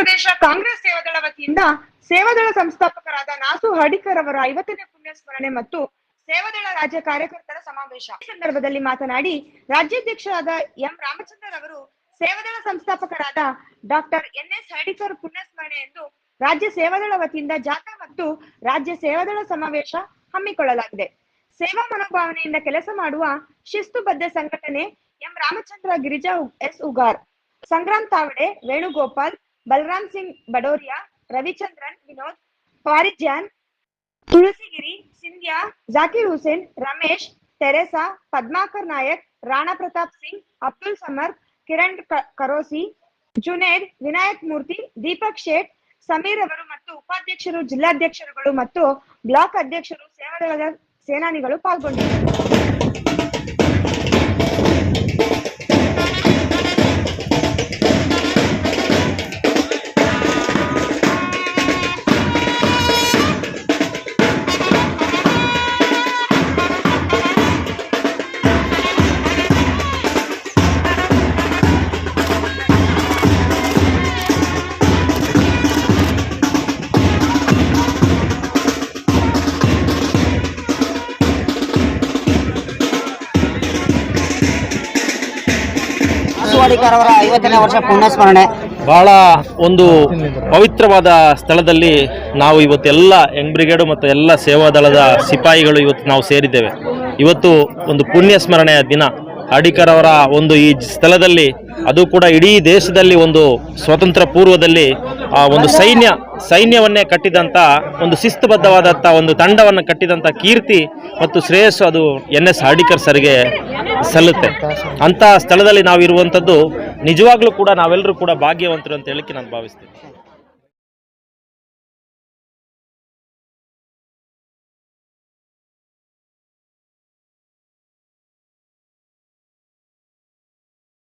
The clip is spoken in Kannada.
ಪ್ರದೇಶ ಕಾಂಗ್ರೆಸ್ ಸೇವಾದಳ ವತಿಯಿಂದ ಸೇವಾದಳ ಸಂಸ್ಥಾಪಕರಾದ ನಾಸು ಹಡಿಕರ್ ಅವರ ಐವತ್ತನೇ ಪುಣ್ಯ ಸ್ಮರಣೆ ಮತ್ತು ಸೇವಾದಳ ರಾಜ್ಯ ಕಾರ್ಯಕರ್ತರ ಸಮಾವೇಶ. ಈ ಸಂದರ್ಭದಲ್ಲಿ ಮಾತನಾಡಿ, ರಾಜ್ಯಾಧ್ಯಕ್ಷರಾದ ಎಂ ರಾಮಚಂದ್ರ ಅವರು ಸೇವಾದಳ ಸಂಸ್ಥಾಪಕರಾದ ಡಾಕ್ಟರ್ ಎನ್ ಎಸ್ ಹಡಿಕರ್ ಪುಣ್ಯ ಸ್ಮರಣೆ ಎಂದು ರಾಜ್ಯ ಸೇವಾದಳ ವತಿಯಿಂದ ಜಾಥಾ ಮತ್ತು ರಾಜ್ಯ ಸೇವಾದಳ ಸಮಾವೇಶ ಹಮ್ಮಿಕೊಳ್ಳಲಾಗಿದೆ. ಸೇವಾ ಮನೋಭಾವನೆಯಿಂದ ಕೆಲಸ ಮಾಡುವ ಶಿಸ್ತುಬದ್ಧ ಸಂಘಟನೆ M Ramachandra Girija S Ugar, Sangram Tawde, Venugopal Balram Singh, Bhadoria, Ravichandran, Vinod Parijan Tulsigiri, Sindhya, Zakir Hussain, Ramesh, Teresa, Padmakar Nayak, Rana Pratap Singh, Abdul Samar, Kiran Karosi, Juned, Vinayak Murthy, Deepak Shet, Sameer ಅವರು ಮತ್ತು ಉಪಾಧ್ಯಕ್ಷರು, ಜಿಲ್ಲಾಧ್ಯಕ್ಷರುಗಳು ಮತ್ತು ಬ್ಲಾಕ್ ಅಧ್ಯಕ್ಷರು ಸೇವಾದಳದ ಸೇನಾನಿಗಳು ಪಾಲ್ಗೊಂಡಿದ್ದರು. ವಾಡಿಕರ್ ಅವರ ಐವತ್ತನೇ ವರ್ಷ ಪುಣ್ಯಸ್ಮರಣೆ. ಬಹಳ ಒಂದು ಪವಿತ್ರವಾದ ಸ್ಥಳದಲ್ಲಿ ನಾವು ಇವತ್ತೆಲ್ಲ ಯಂಗ್ ಬ್ರಿಗೇಡು ಮತ್ತು ಎಲ್ಲ ಸೇವಾದಳದ ಸಿಪಾಯಿಗಳು ಇವತ್ತು ನಾವು ಸೇರಿದ್ದೇವೆ. ಇವತ್ತು ಒಂದು ಪುಣ್ಯ ಸ್ಮರಣೆಯ ದಿನ. ಅಡಿಕರ್ ಅವರ ಒಂದು ಈ ಸ್ಥಳದಲ್ಲಿ, ಅದು ಕೂಡ ಇಡೀ ದೇಶದಲ್ಲಿ ಒಂದು ಸ್ವತಂತ್ರ ಪೂರ್ವದಲ್ಲಿ, ಆ ಒಂದು ಸೈನ್ಯ, ಸೈನ್ಯವನ್ನೇ ಕಟ್ಟಿದಂಥ ಒಂದು ಶಿಸ್ತುಬದ್ಧವಾದಂಥ ಒಂದು ತಂಡವನ್ನು ಕಟ್ಟಿದಂಥ ಕೀರ್ತಿ ಮತ್ತು ಶ್ರೇಯಸ್ಸು ಅದು ಎನ್ ಎಸ್ ಹಾರ್ಡಿಕರ್ ಸರ್ಗೆ ಸಲ್ಲುತ್ತೆ. ಅಂಥ ಸ್ಥಳದಲ್ಲಿ ನಾವು ಇರುವಂಥದ್ದು ನಿಜವಾಗ್ಲೂ ಕೂಡ ನಾವೆಲ್ಲರೂ ಕೂಡ ಭಾಗ್ಯವಂತರು ಅಂತ ಹೇಳಿಕ್ಕೆ ನಾನು ಭಾವಿಸ್ತೀನಿ.